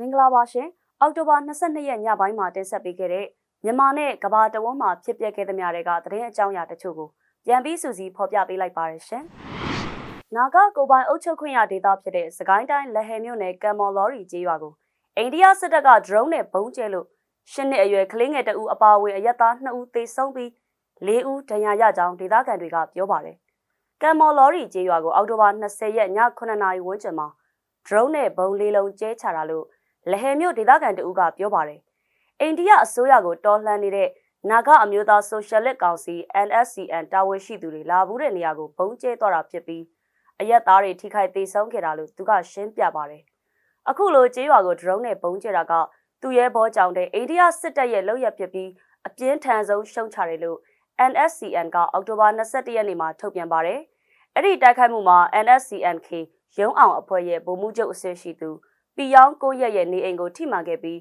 မင်္ဂလာပါရှင်အောက်တိုဘာ22ရက်ညပိုင်းမှာတင်ဆက်ပေးခဲ့တဲ့မြန်မာနဲ့ကဘာတဝန်းမှာဖြစ်ပျက်ခဲ့သမျှတွေကသတင်းအကြောင်းအရာတချို့ကိုပြန်ပြီးစူးစီးဖော်ပြပေးလိုက်ပါရရှင်နာဂကိုပိုင်အုပ်ချုပ်ခွင့်ရဒေသဖြစ်တဲ့စကိုင်းတိုင်းလက်ဟဲမြို့နယ်ကမ်မော်လော်ရီကျေးရွာကိုအိန္ဒိယစစ်တပ်က drone နဲ့ပုံကျဲလို့ရှစ်နှစ်အရွယ်ကလေးငယ်တဦးအပါအဝင်အရက်သား2ဦးသေဆုံးပြီး၄ဦးဒဏ်ရာရကြောင်းဒေသခံတွေကပြောပါတယ်ကမ်မော်လော်ရီကျေးရွာကိုအောက်တိုဘာ20ရက်ည9:00နာရီဝန်းကျင်မှာ drone နဲ့ဘုံလေးလုံးကျဲချတာလို့ လဟယ်မြို့ဒေသခံတဦးကပြောပါတယ်။အိန္ဒိယအစိုးရကိုတော်လှန်နေတဲ့နာဂအမျိုးသားဆိုရှယ်လစ်ကောင်စီ NSCN တာဝန်ရှိသူတွေလာဘူးတဲ့နေရာကိုဘုံကျဲသွားတာဖြစ်ပြီးအရက်သားတွေထိခိုက်သေးဆုံးခဲ့တာလို့သူကရှင်းပြပါတယ်။အခုလိုကျေးရွာကို drone နဲ့ဘုံကျဲတာကသူရဲဘောကြောင့်တဲ့အိန္ဒိယစစ်တပ်ရဲ့လုပ်ရဖြစ်ပြီးအပြင်းထန်ဆုံးရှုံချတယ်လို့ NSCN ကအောက်တိုဘာ22ရက်နေ့မှာထုတ်ပြန်ပါတယ်။အဲ့ဒီတိုက်ခိုက်မှုမှာ NSCNK ရုံးအောင်အဖွဲ့ရဲ့ဗိုလ်မှူးချုပ်အဆင့်ရှိသူ ပီယောင်းကိုရက်ရဲ့နေအိမ်ကိုထိမှန်ခဲ့ပြီး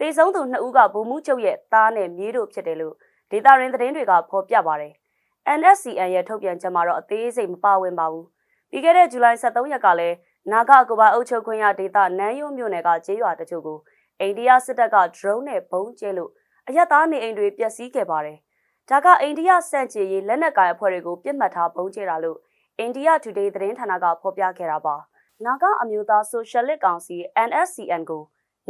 တေဆုံးသူနှစ်ဦးကဗိုလ်မှူးချုပ်ရဲ့သားနဲ့မြေးတို့ဖြစ်တယ်လို့ဒေတာရင်သတင်းတွေကဖော်ပြပါတယ်။ NSCN ရဲ့ထုတ်ပြန်ချက်မှာတော့အသေးစိတ်မပါဝင်ပါဘူး။ပြီးခဲ့တဲ့ဇူလိုင်23ရက်ကလည်းနာဂကိုပါအုပ်ချုပ်ခွင့်ရဒေသနန်းရုံမြို့နယ်ကကျေးရွာတချို့ကိုအိန္ဒိယစစ်တပ်က drone နဲ့ဘုံကျဲလို့အရက်သားနေအိမ်တွေပျက်စီးခဲ့ပါတယ်။ဒါကအိန္ဒိယစန့်ကျင်ရေးလက်နက်ကိုင်အဖွဲ့တွေကိုပြစ်မှတ်ထားဘုံကျဲတာလို့အိန္ဒိယ Today သတင်းဌာနကဖော်ပြခဲ့တာပါ။ နာဂအမျိုးသားဆိုရှယ်လစ်ကောင်စီ NSCN ကို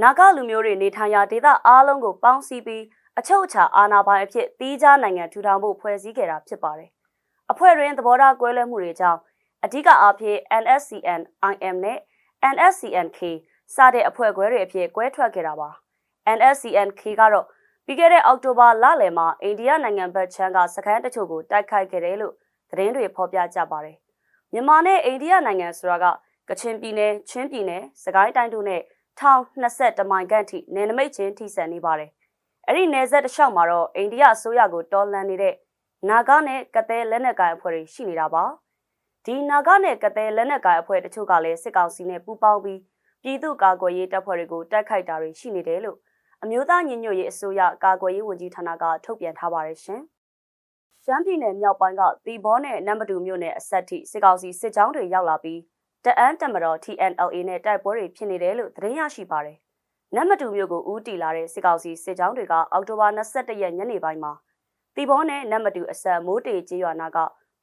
နာဂလူမျိုးတွေနေထိုင်ရာဒေသအားလုံးကိုပေါင်းစည်းပြီးအချုပ်အခြာအာဏာပိုင်အဖြစ်တီးခြားနိုင်ငံထူထောင်ဖို့ဖွဲ့စည်းခဲ့တာဖြစ်ပါတယ်။အဖွဲ့ရင်းသဘောထားကွဲလွဲမှုတွေကြောင့်အဓိကအားဖြင့် NSCN IM နဲ့ NSCNK စတဲ့အဖွဲ့ခွဲတွေအဖြစ်ကွဲထွက်ခဲ့တာပါ။ NSCNK ကတော့ပြီးခဲ့တဲ့အောက်တိုဘာလလယ်မှာအိန္ဒိယနိုင်ငံဘက်ခြမ်းကစခန်းတချို့ကိုတိုက်ခိုက်ခဲ့တယ်လို့သတင်းတွေဖော်ပြကြပါတယ်။မြန်မာနဲ့အိန္ဒိယနိုင်ငံဆိုတာက ကချင်ပြည်နယ်၊ချင်းပြည်နယ်၊စကိုင်းတိုင်းတို့နဲ့1022မိုင်ခန့်ထိနယ်နိမိတ်ချင်းထိစပ်နေပါတယ်။အဲ့ဒီနယ်စပ်တစ်လျှောက်မှာတော့အိန္ဒိယအစိုးရကိုတော်လှန်နေတဲ့နာဂနဲ့ကသဲလက်နက်ကိုင်အဖွဲ့တွေရှိနေတာပါ။ဒီနာဂနဲ့ကသဲလက်နက်ကိုင်အဖွဲ့တချို့ကလည်းစစ်ကောင်စီနဲ့ပူးပေါင်းပြီးပြည်သူ့ကာကွယ်ရေးတပ်ဖွဲ့တွေကိုတိုက်ခိုက်တာတွေရှိနေတယ်လို့အမျိုးသားညီညွတ်ရေးအစိုးရကာကွယ်ရေးဝန်ကြီးဌာနကထုတ်ပြန်ထားပါတယ်ရှင်။ရှမ်းပြည်နယ်မြောက်ပိုင်းကတီဘောနဲ့နံပါတ်2မြို့နယ်အဆက်ထိစစ်ကောင်စီစစ်ကြောင်းတွေရောက်လာပြီး တအန်းတမတော် TNLA နဲ့တိုက်ပွဲတွေဖြစ်နေတယ်လို့သတင်းရရှိပါတယ်။နံပါတ်2မြို့ကိုဦးတည်လာတဲ့စစ်ကောင်စီစစ်ကြောင်းတွေကအောက်တိုဘာ22ရက်ညနေပိုင်းမှာတီဘောနဲ့နံပါတ်2အဆက်မိုးတေကျေးရွာနာက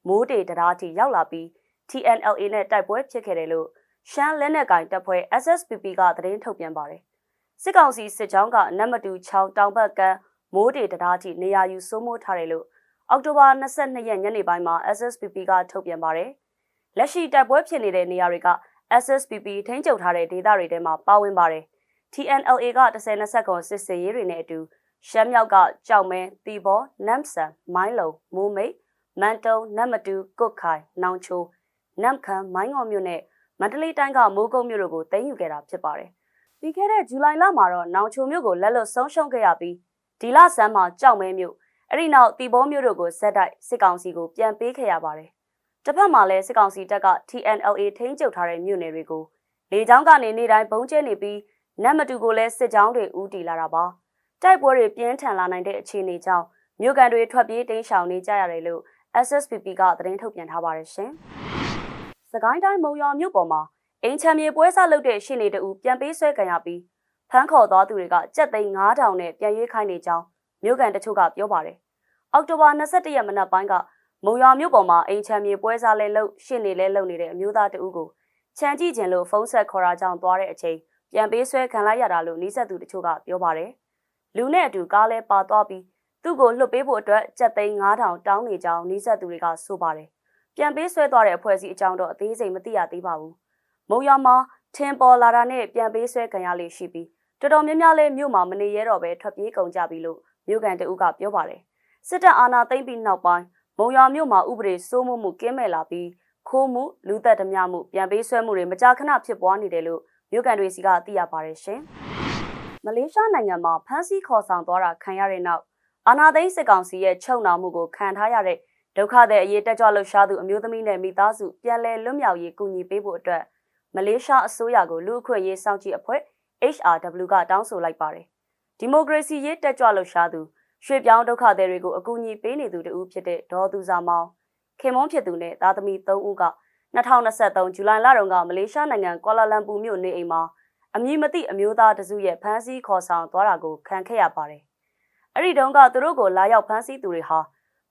မိုးတေတရားတီရောက်လာပြီး TNLA နဲ့တိုက်ပွဲဖြစ်ခဲ့တယ်လို့ရှမ်းလက်နက်ကင်တပ်ဖွဲ့ SSPP ကသတင်းထုတ်ပြန်ပါတယ်။စစ်ကောင်စီစစ်ကြောင်းကနံပါတ်2ချောင်းတောင်ဘက်ကမ်းမိုးတေတရားတီနေရာယူစိုးမိုးထားတယ်လို့အောက်တိုဘာ22ရက်ညနေပိုင်းမှာ SSPP ကထုတ်ပြန်ပါတယ်။ လက်ရှိတိုက်ပွဲဖြစ်နေတဲ့နေရာတွေက SSPP ထိန်းချုပ်ထားတဲ့ဒေသတွေထဲမှာပါဝင်ပါတယ်။ TNLA က10-20ခွန်စစ်စေးရေးတွေနဲ့အတူရှမ်းမြောက်ကကြောက်မဲတီဘောနမ်ဆန်မိုင်းလုံမိုးမိတ်မန်တုံနမ်မတူကုတ်ခိုင်နောင်ချိုနမ်ခမ်းမိုင်းငေါ်မြို့နဲ့မန္တလေးတိုင်းကမိုးကုတ်မြို့တို့ကိုသိမ်းယူခဲ့တာဖြစ်ပါတယ်။ပြီးခဲ့တဲ့ဇူလိုင်လမှာတော့နောင်ချိုမြို့ကိုလက်လွတ်ဆုံးရှုံးခဲ့ရပြီးဒီလဆန်းမှာကြောက်မဲမြို့အဲ့ဒီနောက်တီဘောမြို့တို့ကိုဇက်တိုက်စစ်ကောင်စီကိုပြန်ပေးခဲ့ရပါတယ် တစ်ဖက်မှာလည်းစစ်ကောင်စီတပ်က TNLA ထိန်းချုပ်ထားတဲ့မြို့နယ်တွေကိုလေကြောင်းကနေနေ့တိုင်းဘုံကျဲနေပြီးနတ်မတူကိုလည်းစစ်ကြောင်းတွေဦးတည်လာတာပါတိုက်ပွဲတွေပြင်းထန်လာနိုင်တဲ့အခြေအနေကြောင့်မြို့ကန်တွေထွက်ပြေးတိမ်းရှောင်နေကြရတယ်လို့ SSPP ကသတင်းထုတ်ပြန်ထားပါတယ်ရှင်။စကိုင်းတိုင်းမုံရွာမြို့ပေါ်မှာအင်ချမ်းမြေပွဲစားလုပ်တဲ့ရှင်းနေတူပြန်ပေးဆွဲခံရပြီးဖမ်းခေါ်သွားသူတွေကကြက်သိန်း9000နဲ့ပြန်ရွေးခိုင်းနေကြောင်းမြို့ကန်တချို့ကပြောပါတယ်။အောက်တိုဘာ22ရက်မနက်ပိုင်းက မုံရွာမြို့ပေါ်မှာအိမ်ချမ်းမြေပွဲစားလဲလှုပ်ရှင်းနေလဲလှုပ်နေတဲ့အမျိုးသားတဦးကိုချမ်းကြည့်ခြင်းလို့ဖုန်းဆက်ခေါ်တာကြောင့်သွားတဲ့အချိန်ပြန်ပေးဆွဲခံလိုက်ရတာလို့နှိဆက်သူတချို့ကပြောပါတယ်။လူနဲ့အတူကားလဲပါသွားပြီးသူ့ကိုလွတ်ပေးဖို့အတွက်ကြက်သိန်း9000တောင်းနေကြောင်းနှိဆက်သူတွေကဆိုပါတယ်။ပြန်ပေးဆွဲသွားတဲ့အဖွဲ့အစည်းအကြောင်းတော့အသေးစိတ်မသိရသေးပါဘူး။မုံရွာမှာထင်ပေါ်လာတာနဲ့ပြန်ပေးဆွဲခံရလေးရှိပြီးတော်တော်များများလဲမြို့မှာမနေရတော့ပဲထွက်ပြေးကုန်ကြပြီလို့မြို့ကန်တဦးကပြောပါတယ်။စစ်တပ်အာဏာသိမ်းပြီးနောက်ပိုင်း မုံရွာမြို့မှာဥပဒေစိုးမိုးမှုကင်းမဲ့လာပြီးခိုးမှုလူသက်ဓမြမှုပြန်ပေးဆွဲမှုတွေမကြာခဏဖြစ်ပွားနေတယ်လို့မြို့ကန်တွေစီကသိရပါတယ်ရှင်။မလေးရှားနိုင်ငံမှာဖမ်းဆီးခေါ်ဆောင်သွားတာခံရတဲ့နောက်အာနာသိန်းစစ်ကောင်စီရဲ့ချုပ်နှောင်မှုကိုခံထားရတဲ့ဒုက္ခသည်အရေးတက်ကြွလှုပ်ရှားသူအမျိုးသမီးနဲ့မိသားစုပြန်လည်လွတ်မြောက်ရေးကူညီပေးဖို့အတွက်မလေးရှားအစိုးရကိုလူ့အခွင့်အရေးစောင့်ကြည့်အဖွဲ့ HRW ကတောင်းဆိုလိုက်ပါတယ်။ဒီမိုကရေစီရေးတက်ကြွလှုပ်ရှားသူ ရွှေပြောင်းဒုက္ခသည်တွေကိုအကူအညီပေးနေသူတူဖြစ်တဲ့ဒေါ်သူစာမောင်ခင်မွန်းဖြစ်သူနဲ့သားသမီး3ဦးက2023ဇူလိုင်လတုန်းကမလေးရှားနိုင်ငံကွာလာလမ်ပူမြို့နေအိမ်မှာအမည်မသိအမျိုးသားတစုရဲ့ဖမ်းဆီးခေါ်ဆောင်သွားတာကိုခံခဲ့ရပါတယ်။အဲ့ဒီတုန်းကသူတို့ကိုလာရောက်ဖမ်းဆီးသူတွေဟာ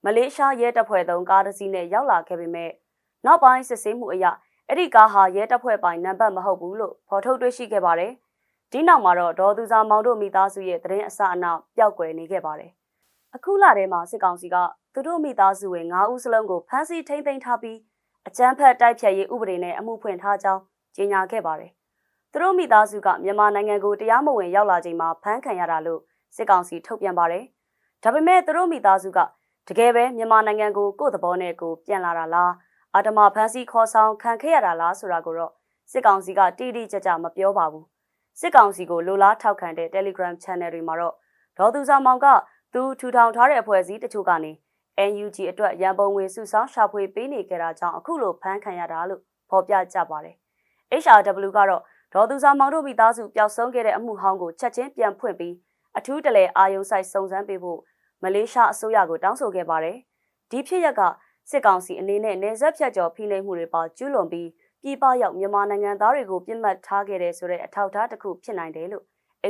မလေးရှားရဲတပ်ဖွဲ့သုံးကားတစ်စီးနဲ့ရောက်လာခဲ့ပေမဲ့နောက်ပိုင်းစစ်ဆေးမှုအရအဲ့ဒီကားဟာရဲတပ်ဖွဲ့ပိုင်နံပါတ်မဟုတ်ဘူးလို့ဖော်ထုတ်တွေ့ရှိခဲ့ပါတယ်။ဒီနောက်မှာတော့ဒေါ်သူစာမောင်တို့မိသားစုရဲ့တရင်အစအနောက်ပျောက်ကွယ်နေခဲ့ပါတယ်။ အခုလထဲမှာစစ်ကောင်စီကသူတို့မိသားစုဝင်9ဦးစလုံးကိုဖမ်းဆီးထိန်းသိမ်းထားပြီးအကြမ်းဖက်တိုက်ဖျက်ရေးဥပဒေနဲ့အမှုဖွင့်ထားကြောင်းကြေညာခဲ့ပါတယ်။သူတို့မိသားစုကမြန်မာနိုင်ငံကိုတရားမဝင်ရောက်လာချိန်မှာဖမ်းခံရတာလို့စစ်ကောင်စီထုတ်ပြန်ပါတယ်။ဒါပေမဲ့သူတို့မိသားစုကတကယ်ပဲမြန်မာနိုင်ငံကိုကိုယ့်သဘောနဲ့ကိုယ်ပြန်လာတာလားအာတမဖန်စီခေါ်ဆောင်ခံခဲ့ရတာလားဆိုတာကိုတော့စစ်ကောင်စီကတိတိကျကျမပြောပါဘူးစစ်ကောင်စီကိုလိုလားထောက်ခံတဲ့ Telegram Channel တွေမှာတော့ဒေါ်သူစာမောင်က သူထူထောင်ထားတဲ့အဖွဲ့အစည်းတချို့ကနေ NUG အတွက်ရန်ပုံငွေစုဆောင်းရှာဖွေပေးနေကြတာကြောင့်အခုလိုဖမ်းခံရတာလို့ဖော်ပြကြပါတယ်။ HRW ကတော့ဒေါ်သူစာမောင်တို့မိသားစုပျောက်ဆုံးခဲ့တဲ့အမှုဟောင်းကိုချက်ချင်းပြန်ဖွင့်ပြီးအထူးတလဲအာယုံဆိုင်စုံစမ်းပေးဖို့မလေးရှားအစိုးရကိုတောင်းဆိုခဲ့ပါတယ်။ဒီဖြစ်ရက်ကစစ်ကောင်စီအနေနဲ့နေဆက်ဖြတ်ကျော်ဖိနှိပ်မှုတွေပေါ်ကျူးလွန်ပြီးပြည်ပရောက်မြန်မာနိုင်ငံသားတွေကိုပြစ်မှတ်ထားခဲ့တဲ့ဆိုတဲ့အထောက်အထားတစ်ခုဖြစ်နိုင်တယ်လို့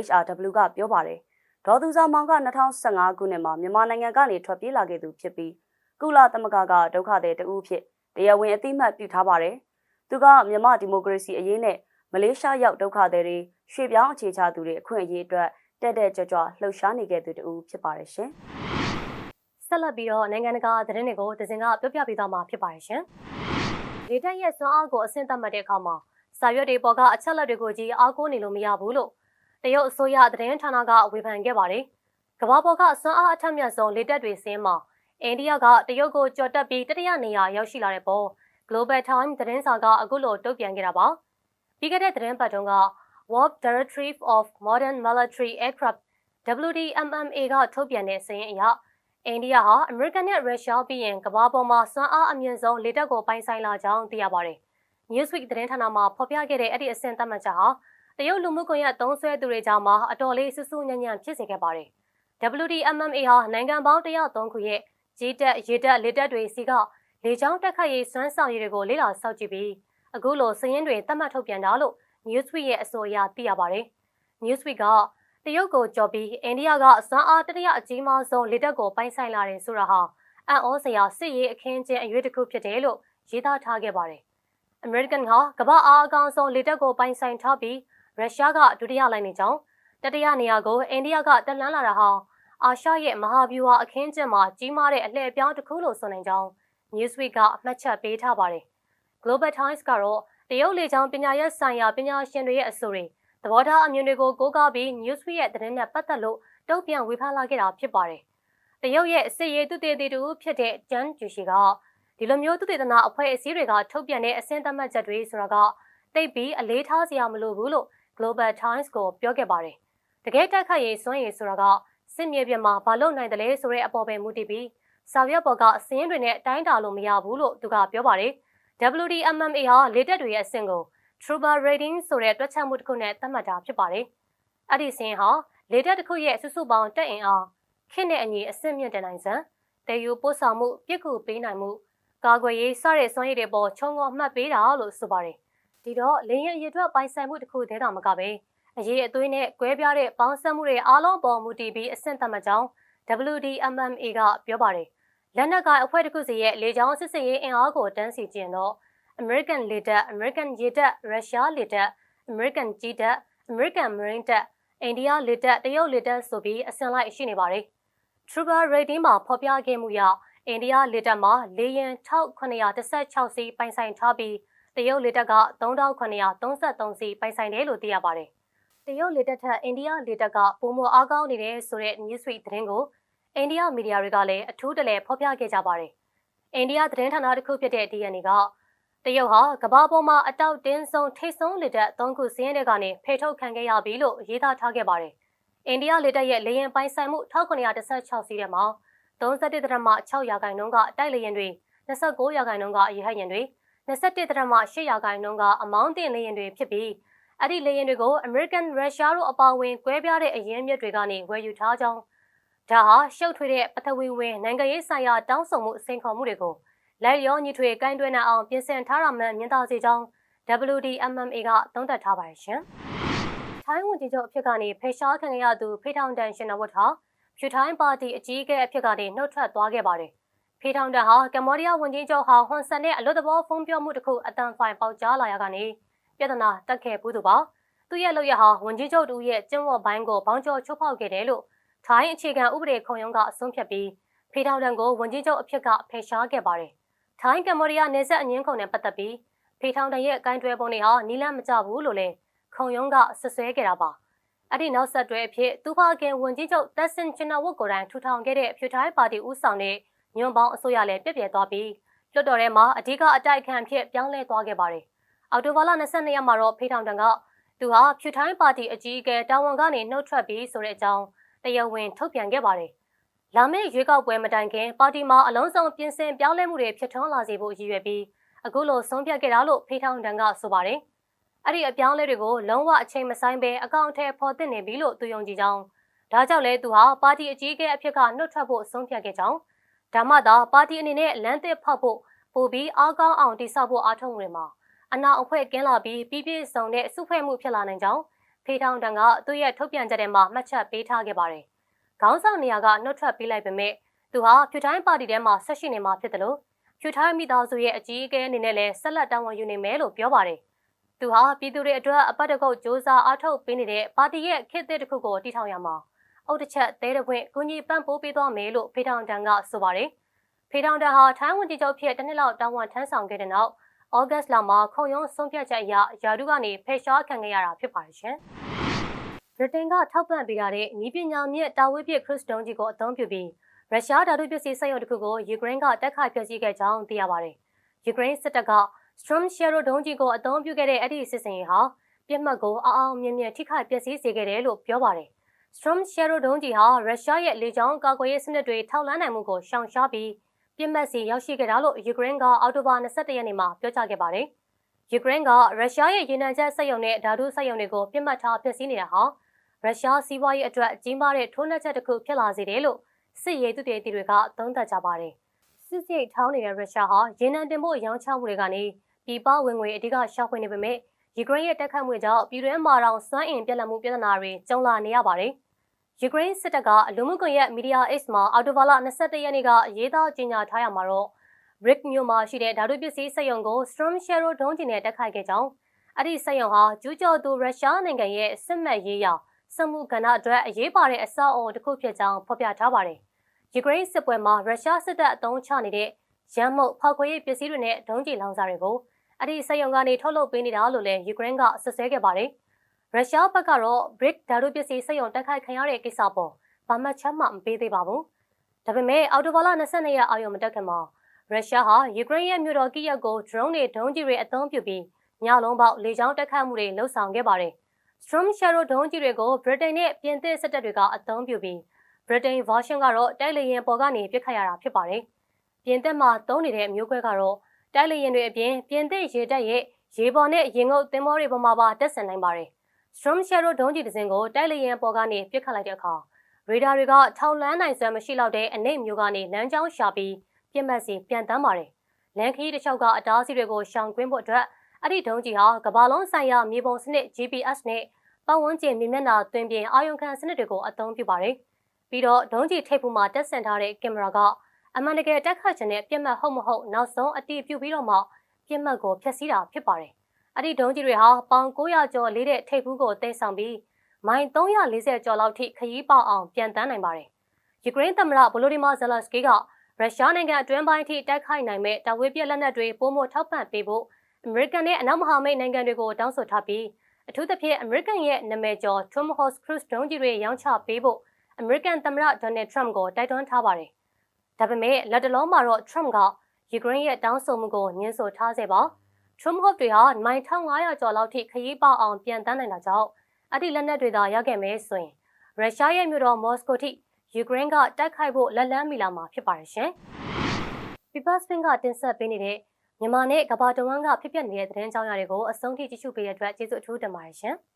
HRW ကပြောပါတယ်။ ဒေါ်သူစာမောင်က2015ခုနှစ်မှာမြန်မာနိုင်ငံကနေထွက်ပြေးလာခဲ့သူဖြစ်ပြီးကုလသမဂ္ဂကဒုက္ခသည်တဦးဖြစ်တရားဝင်အသိမှတ်ပြုထားပါတယ်။သူကမြန်မာဒီမိုကရေစီအရေးနဲ့မလေးရှားရောက်ဒုက္ခသည်တွေရွှေ့ပြောင်းအခြေချသူတွေအခွင့်အရေးအတွက်တက်တက်ကြွကြွလှုပ်ရှားနေခဲ့သူတူဖြစ်ပါတယ်ရှင်။ဆက်လက်ပြီးတော့နိုင်ငံတကာသတင်းတွေကိုဒဇင်ကပြောပြပေးသွားမှာဖြစ်ပါတယ်ရှင်။ဒေတက်ရဲ့စွမ်းအားကိုအဆင့်သတ်မှတ်တဲ့အခါမှာစာရွက်တွေပေါ်ကအချက်လက်တွေကိုကြည့်အားကိုးနေလို့မရဘူးလို့ တရုတ်အစိုးရသတင်းဌာနကဝေဖန်ခဲ့ပါတယ်။ကမ္ဘာပေါ်ကစွမ်းအားအထက်မြတ်ဆုံးလေတက်တွေစင်းမှာအိန္ဒိယကတရုတ်ကိုကြော်တက်ပြီးတတိယနေရာရောက်ရှိလာတဲ့ပေါ် Global Time သတင်းစာကအခုလိုတုံ့ပြန်ခဲ့တာပါ။ပြီးခဲ့တဲ့သတင်းပတ်တုန်းက World Directive of Modern Military Aircraft WDMMA ကထုတ်ပြန်တဲ့စာရင်းအရအိန္ဒိယဟာအမေရိကန်နဲ့ရုရှားပြီးရင်ကမ္ဘာပေါ်မှာစွမ်းအားအမြင့်ဆုံးလေတပ်ကိုပိုင်ဆိုင်လာကြောင်းသိရပါတယ်။ Newsweek သတင်းဌာနမှဖော်ပြခဲ့တဲ့အဲ့ဒီအဆင့်သတ်မှတ်ချက်ဟာ တရုတ်လူမှုကွန်ရက်သုံးစွဲသူတွေကြားမှာအတော်လေးဆူဆူညံ့ညံ့ဖြစ်စေခဲ့ပါတယ်။ WDMMA ဟာနိုင်ငံပေါင်း103ခုရဲ့ရေတပ်ရေတပ်လေတပ်တွေစီကလေကြောင်းတက်ခတ်ရေးစွမ်းဆောင်ရည်တွေကိုလေ့လာစောင့်ကြည့်ပြီးအခုလိုစည်ရင်းတွေသတ်မှတ်ထုတ်ပြန်တာလို့ Newsweek ရဲ့အဆိုအရသိရပါတယ်။ Newsweek ကတရုတ်ကိုကြော်ပြီးအိန္ဒိယကအစွမ်းအားတတိယအကြီးမားဆုံးလေတပ်ကိုပိုင်ဆိုင်လာတယ်ဆိုတာဟာအံ့ဩစရာစစ်ရေးအခင်းကျင်းအရွေးတစ်ခုဖြစ်တယ်လို့ရေးသားထားခဲ့ပါတယ်။ American ကကမ္ဘာအားအကောင်ဆုံးလေတပ်ကိုပိုင်ဆိုင်ထားပြီး ရုရှားကဒုတိယလိုက်နေကြောင်းတတိယနေရာကိုအိန္ဒိယကတက်လှမ်းလာတာဟာအာရှရဲ့မဟာဗျူဟာအခင်းကျင်းမှာကြီးမားတဲ့အလှည့်အပြောင်းတစ်ခုလို့ဆိုနိုင်ကြောင်း Newsweek ကအမှတ်ချက်ပေးထားပါတယ်။ Global Times ကတော့တရုတ်လေကြောင်းပညာရပ်ဆိုင်ရာပညာရှင်တွေရဲ့အဆိုတွေသဘောထားအမြင်တွေကိုကိုးကားပြီး Newsweek ရဲ့သတင်းနဲ့ပတ်သက်လို့တုံ့ပြန်ဝေဖန်လာခဲ့တာဖြစ်ပါတယ်။တရုတ်ရဲ့စစ်ရေးသူတေသီတူဖြစ်တဲ့ဂျန်ကျူရှီကဒီလိုမျိုးသူတေသနာအဖွဲ့အစည်းတွေကထုတ်ပြန်တဲ့အစင်းသတ်မှတ်ချက်တွေဆိုတာကတိတ်ပြီးအလေးထားစရာမလိုဘူးလို့ Global Times ကိုပြောခဲ့ပါတယ်။တကယ်တက်ခတ်ရေးစွမ်းရည်ဆိုတာကစစ်မြေပြင်မှာဘာလို့နိုင်တယ်လဲဆိုတဲ့အပေါ်ပဲမူတည်ပြီးစာရွက်ပေါ်ကအစင်းတွေနဲ့တိုင်းတာလို့မရဘူးလို့သူကပြောပါတယ်။ WDMMA ဟာလေတက်တွေရဲ့အဆင့်ကို Trouble Rating ဆိုတဲ့တွက်ချက်မှုတစ်ခုနဲ့သတ်မှတ်တာဖြစ်ပါတယ်။အဲ့ဒီစင်းဟာလေတက်တစ်ခုရဲ့စုစုပေါင်းတက်အင်အားခင့်တဲ့အညီအဆင့်မြင့်တင်နိုင်စံတည်ယူပို့ဆောင်မှုပြစ်ကူပေးနိုင်မှုကာကွယ်ရေးစတဲ့စွမ်းရည်တွေပေါ်ခြုံငေါမှတ်ပေးတာလို့ဆိုပါတယ်။ ဒီတော့လေရင်အရေးအတွက်ပိုင်ဆိုင်မှုတစ်ခုတည်းတော်မကပဲအရေးအသွေးနဲ့ကွဲပြားတဲ့ပေါင်းစပ်မှုတွေအားလုံးပေါ်မူတည်ပြီးအဆင့်သတ်မှတ်ကြောင်း WDMMA ကပြောပါတယ်။လက်နက်ကိုင်အဖွဲ့တစ်ခုစီရဲ့လေကြောင်းစစ်စင်ရေးအင်အားကိုတန်းစီကျင်တော့ American လေတပ် American ရေတပ် Russia လေတပ် American ကြီးတပ် American Marine တပ်အိန္ဒိယလေတပ်တရုတ်လေတပ်ဆိုပြီးအစဉ်လိုက်ရှိနေပါတယ်။ Trooper Rating မှာဖော်ပြခဲ့မှုရအိန္ဒိယလေတပ်မှာလေယာဉ်1916စီးပိုင်ဆိုင်ထားပြီး တရုတ်လေတပ်က3933စီးပိုင်ဆိုင်တယ်လို့သိရပါတယ်။တရုတ်လေတပ်ထက်အိန္ဒိယလေတပ်ကပုံမအားကောင်းနေတဲ့ဆိုတဲ့ Newsweek သတင်းကိုအိန္ဒိယမီဒီယာတွေကလည်းအထူးတလဲဖော်ပြခဲ့ကြပါတယ်။အိန္ဒိယသတင်းဌာနတစ်ခုဖြစ်တဲ့ DNA ကတရုတ်ဟာကမ္ဘာပေါ်မှာအတောက်တင်းဆုံးထိတ်ဆုံးလေတပ်၃ခုစင်းတဲ့ကနေဖေထုတ်ခံခဲ့ရပြီလို့ရေးသားထားခဲ့ပါတယ်။အိန္ဒိယလေတပ်ရဲ့လေယာဉ်ပိုင်ဆိုင်မှု1916စီးထဲမှာ31.6ရာခိုင်နှုန်းကတိုက်လေယာဉ်တွေ29ရာခိုင်နှုန်းကအရဟတ်ယာဉ်တွေ 21.8ရာခိုင်နှုန်းကအမောင်းတင်လေယာဉ်တွေဖြစ်ပြီးအဲ့ဒီလေယာဉ်တွေကို American, Russia တို့အပါအဝင်ကွဲပြားတဲ့အရင်းမြစ်တွေကနေဝယ်ယူထားကြောင်းဒါဟာရှုပ်ထွေးတဲ့ပထဝီဝင်နိုင်ငံရေးဆိုင်ရာတောင်းဆိုမှုအစိန်ခေါ်မှုတွေကိုလက်ရောညီထွေကိုင်းတွဲနိုင်အောင်ပြင်ဆင်ထားရမှန်မြင်သာစေကြောင်း WDMMA ကသုံးသပ်ထားပါတယ်ရှင်။ထိုင်းဝန်ကြီးချုပ်အဖြစ်ကနေဖေရှားခံခဲ့ရသူဖေထောင်တန်ရှင်နဝတ်ဟာဖြူထိုင်းပါတီအကြီးအကဲအဖြစ်ကနေနှုတ်ထွက်သွားခဲ့ပါတယ်။ ဖေထောင်တန်ဟာကမ္ဘောဒီးယားဝန်ကြီးချုပ်ဟာဟွန်ဆန်နဲ့အလွတ်တဘောဖုံးပြောမှုတစ်ခုအတန်ဖိုင်ပေါက်ကြားလာရကနေပြဿနာတက်ခဲ့ဘူးသူပါ။သူရဲ့လုပ်ရဟာဝန်ကြီးချုပ်တူရဲ့ကျင်းဝတ်ပိုင်းကိုဘောင်းကျော်ချိုးဖောက်ခဲ့တယ်လို့ထိုင်းအခြေခံဥပဒေခုံရုံးကအဆုံးဖြတ်ပြီးဖေထောင်တန်ကိုဝန်ကြီးချုပ်အဖြစ်ကဖေရှားခဲ့ပါတယ်။ထိုင်းကမ္ဘောဒီးယားနေဆက်အငင်းခုံနဲ့ပတ်သက်ပြီးဖေထောင်တန်ရဲ့အကိုင်းတွဲပုံတွေဟာနီးလန်းမကျဘူးလို့လည်းခုံရုံးကဆွဆွဲခဲ့တာပါ။အဲ့ဒီနောက်ဆက်တွဲအဖြစ်သူဖခင်ဝန်ကြီးချုပ်တက်ဆင်ချင်နာဝတ်ကိုယ်တိုင်ထူထောင်ခဲ့တဲ့ဖြူထိုင်းပါတီဦးဆောင်တဲ့ ညွန်ပေါင်းအစိုးရလည်းပြည့်ပြည့်သွားပြီးလွှတ်တော်ထဲမှာအဓိကအတိုက်အခံဖြစ်ပြောင်းလဲသွားခဲ့ပါတယ်။အောက်တိုဘာလ22ရက်မှာတော့ဖေထောင်တန်ကသူဟာဖြူထိုင်းပါတီအကြီးအကဲတာဝန်ကနေနှုတ်ထွက်ပြီးဆိုတဲ့အကြောင်းတရားဝင်ထုတ်ပြန်ခဲ့ပါတယ်။လာမယ့်ရွေးကောက်ပွဲမတိုင်ခင်ပါတီမှာအလုံးစုံပြင်ဆင်ပြောင်းလဲမှုတွေဖြစ်ထွန်းလာစေဖို့ရည်ရွယ်ပြီးအခုလိုဆုံးဖြတ်ခဲ့တာလို့ဖေထောင်တန်ကဆိုပါတယ်။အဲ့ဒီအပြောင်းလဲတွေကိုလုံးဝအချိန်မဆိုင်ပဲအကောင့်ထဲပေါ်တင်နေပြီလို့သူယုံကြည်ကြောင်းဒါကြောင့်လဲသူဟာပါတီအကြီးအကဲအဖြစ်ကနှုတ်ထွက်ဖို့ဆုံးဖြတ်ခဲ့ကြောင်း ဒါမှသာပါတီအနေနဲ့လမ်းသစ်ဖောက်ဖို့ပိုပြီးအားကောင်းအောင်တည်ဆောက်ဖို့အားထုတ်မှုတွေမှာအနာအဖွဲကင်းလာပြီးပြည့်ပြည့်စုံတဲ့စုဖွဲ့မှုဖြစ်လာနိုင်ကြောင်းဖေထောင်တန်ကသူ့ရဲ့ထုတ်ပြန်ချက်ထဲမှာမှတ်ချက်ပေးထားခဲ့ပါတယ်။ခေါင်းဆောင်နေရာကနှုတ်ထွက်ပေးလိုက်ပေမဲ့သူဟာဖြူတိုင်းပါတီထဲမှာဆက်ရှိနေမှာဖြစ်တယ်လို့ဖြူထိုင်းမိသားစုရဲ့အကြီးအကဲအနေနဲ့လည်းဆက်လက်တာဝန်ယူနေမယ်လို့ပြောပါတယ်။သူဟာပြည်သူတွေအတွက်အပတ်တကုတ်စ조사အားထုတ်ပေးနေတဲ့ပါတီရဲ့ခေတ်သစ်တစ်ခုကိုတည်ထောင်ရမှာ အုတ်တစ်ချက်သေးတဲ့ခွင့်ကုညီပံ့ပိုးပေးသွားမယ်လို့ဖေထောင်တန်ကဆိုပါတယ်။ဖေထောင်တန်ဟာထိုင်းဝန်ကြီးချုပ်ဖြစ်တစ်နှစ်လောက်တာဝန်ထမ်းဆောင်ခဲ့တဲ့နောက်ဩဂတ်စ်လမှာခုံရုံးဆုံးဖြတ်ချက်အရယာဒုကနေဖယ်ရှားခံခဲ့ရတာဖြစ်ပါတယ်ရှင်။ဗြိတိန်ကထောက်ပံ့ပေးထားတဲ့ဤပညာမြင့်တာဝေးပြခရစ်စတုန်ကြီးကိုအသုံးပြုပြီးရုရှားဓာတုပစ္စည်းစက်ရုံတစ်ခုကိုယူကရိန်းကတက်ခါဖျက်ဆီးခဲ့ကြောင်းသိရပါတယ်။ယူကရိန်းစစ်တပ်က Storm Shadow ဒုံးကြီးကိုအသုံးပြုခဲ့တဲ့အဲ့ဒီစစ်စင်ရေးဟာပြစ်မှတ်ကိုအအောင်မြင်မြင်ထိခိုက်ပျက်စီးစေခဲ့တယ်လို့ပြောပါတယ်။ Storm Shadow ဒုံးကြီးဟာရုရှားရဲ့လေကြောင်းကာကွယ်ရေးစနစ်တွေထောက်လှမ်းနိုင်မှုကိုရှောင်ရှားပြီးပြစ်မှတ်စီရောက်ရှိခဲ့တာလို့ယူကရိန်းကအောက်တိုဘာ22ရက်နေ့မှာပြောကြားခဲ့ပါတယ်။ယူကရိန်းကရုရှားရဲ့ရေနံချက်စက်ရုံနဲ့ဓာတုစက်ရုံတွေကိုပြစ်မှတ်ထားဖျက်ဆီးနေတာဟာရုရှားစီးပွားရေးအတွက်ကြီးမားတဲ့ထိုးနှက်ချက်တစ်ခုဖြစ်လာစေတယ်လို့စစ်ရေးသူတေသီတွေကသုံးသပ်ကြပါတယ်။စစ်စိတ်ထောင်းနေတဲ့ရုရှားဟာရေနံတင်ဖို့ရောင်းချမှုတွေကနေပြည်ပဝင်ငွေအဓိကရှာဖွေနေပေမဲ့ယူကရိန်းရဲ့တက်ခတ်မှုကြောင့်ပြည်တွင်းမှာတောင်စွမ်းအင်ပြက်လက်မှုပြဿနာတွေကြုံလာနေရပါတယ်။ ယူကရိန်းစစ်တပ်ကအလူမှုကွန်ရက်မီဒီယာ X မှာအော်တိုဘာလ22ရက်နေ့ကရေးသားကြေညာထားရမှာတော့ Brick မြို့မှာရှိတဲ့ဓာတုပစ္စည်းစက်ရုံကို Storm Shadow ဒုံးကျည်နဲ့တိုက်ခိုက်ခဲ့ကြောင်းအဲ့ဒီစက်ရုံဟာကျူးကျော်သူရုရှားနိုင်ငံရဲ့စစ်မှတ်ရေးရာစမှုကဏ္ဍအတွက်အရေးပါတဲ့အဆောက်အအုံတစ်ခုဖြစ်ကြောင်းဖော်ပြထားပါတယ်။ယူကရိန်းစစ်ပွဲမှာရုရှားစစ်တပ်အုံချနေတဲ့ရန်မုတ်ဖောက်ခွဲရေးပစ္စည်းတွေနဲ့ဒုံးကျည်လောင်စာတွေကိုအဲ့ဒီစက်ရုံကနေထုတ်လုပ်ပေးနေတာလို့လည်းယူကရိန်းကဆွဆွဲခဲ့ပါတယ်။ ရုရှားဘက်ကတော့ BRIC ဓာတုပစ္စည်းစက်ရုံတိုက်ခိုက်ခံရတဲ့ကိစ္စပေါ်ဘာမှချမ်းမှမပေးသေးပါဘူး။ဒါပေမဲ့အော်တိုဘာလ22ရက်အောက်ရုံမတက်ခင်မှာရုရှားဟာယူကရိန်းရဲ့မြို့တော်ကိယက်ကို drone တွေဒုံးကျည်တွေအသုံးပြုပြီးညလုံးပေါက်လေကြောင်းတိုက်ခိုက်မှုတွေလှုပ်ဆောင်ခဲ့ပါတယ်။ Storm Shadow ဒုံးကျည်တွေကိုဗြိတိန်နဲ့ပြင်သစ်စစ်တပ်တွေကအသုံးပြုပြီးဗြိတိန် version ကတော့တိုက်လေယာဉ်ပေါ်ကနေပစ်ခတ်ရတာဖြစ်ပါတယ်။ပြင်သစ်မှာသုံးနေတဲ့မျိုးခွဲကတော့တိုက်လေယာဉ်တွေအပြင်ပြင်သစ်ရေတပ်ရဲ့ရေပေါ်နဲ့ရေငုပ်သင်္ဘောတွေပေါ်မှာပါတက်ဆင်နိုင်ပါတယ်။ Storm Shadow ဒုံးကျည်တစ်စင်းကိုတိုက်လေယာဉ်ပေါ်ကနေပစ်ခတ်လိုက်တဲ့အခါရေဒါတွေကထောက်လန်းနိုင်စွမ်းမရှိတော့တဲ့အနိမ့်မျိုးကနေလမ်းကြောင်းရှာပြီးပြစ်မှတ်စီပြန်တန်းပါတယ်။လန်ခီးတစ်လျှောက်ကအတားအဆီးတွေကိုရှောင်ကွင်းဖို့အတွက်အဲ့ဒီဒုံးကြီးဟာကမ္ဘာလုံးဆိုင်ရာမြေပုံစနစ် GPS နဲ့ပတ်ဝန်းကျင်မြေမျက်နှာတွင်ပြင်အာယုံခံစနစ်တွေကိုအသုံးပြုပါတယ်။ပြီးတော့ဒုံးကြီးထိပ်ဖူးမှာတက်ဆင်ထားတဲ့ကင်မရာကအမှန်တကယ်တက်ခတ်ခြင်းနဲ့ပြစ်မှတ်ဟုတ်မဟုတ်နောက်ဆုံးအတိပြုပြီးတော့မှပြစ်မှတ်ကိုဖျက်ဆီးတာဖြစ်ပါတယ်။ အဲ့ဒီဒုံးကြီးတွေဟာပေါင်900ကျော်လေးတဲ့ထိပ်ဖူးကိုတိတ်ဆောင်ပြီးမိုင်340ကျော်လောက်ထိခရီးပေါအောင်ပြန်တန်းနိုင်ပါတယ်။ယူကရိန်းသမ္မတဗလိုဒီမာဇလန်စကီကရုရှားနိုင်ငံအတွင်းပိုင်းထိတိုက်ခိုက်နိုင်မဲ့တာဝေးပြက်လက်နက်တွေပိုမိုထောက်ပံ့ပေးဖို့အမေရိကန်နဲ့အနောက်မဟာမိတ်နိုင်ငံတွေကိုတောင်းဆိုထားပြီးအထူးသဖြင့်အမေရိကန်ရဲ့နာမည်ကျော် Tomahawk Cruise ဒုံးကြီးတွေရောင်းချပေးဖို့အမေရိကန်သမ္မတဒေါ်နယ်ထရမ့်ကိုတိုက်တွန်းထားပါတယ်။ဒါပေမဲ့လက်တလုံးမှာတော့ Trump ကယူကရိန်းရဲ့တောင်းဆိုမှုကိုညှင်းဆိုထားစေပါ။ Tomahawk တွေဟာမိုင်1500ကျော်လောက်ထိခရီးပေါအောင်ပြန်တန်းနိုင်တာကြောင့်အဲ့ဒီလက်နက်တွေသာရခဲ့မယ်ဆိုရင်ရုရှားရဲ့မြို့တော်မော်စကိုထိယူကရိန်းကတိုက်ခိုက်ဖို့လက်လန်းမီလာမှာဖြစ်ပါတယ်ရှင်။ People Spin ကတင်ဆက်ပေးနေတဲ့မြန်မာနဲ့ကမ္ဘာတဝန်းကဖြစ်ပျက်နေတဲ့သတင်းကြောင်းရာတွေကိုအဆုံးထိကြည့်ရှုပေးတဲ့အတွက်ကျေးဇူးအထူးတင်ပါတယ်ရှင်။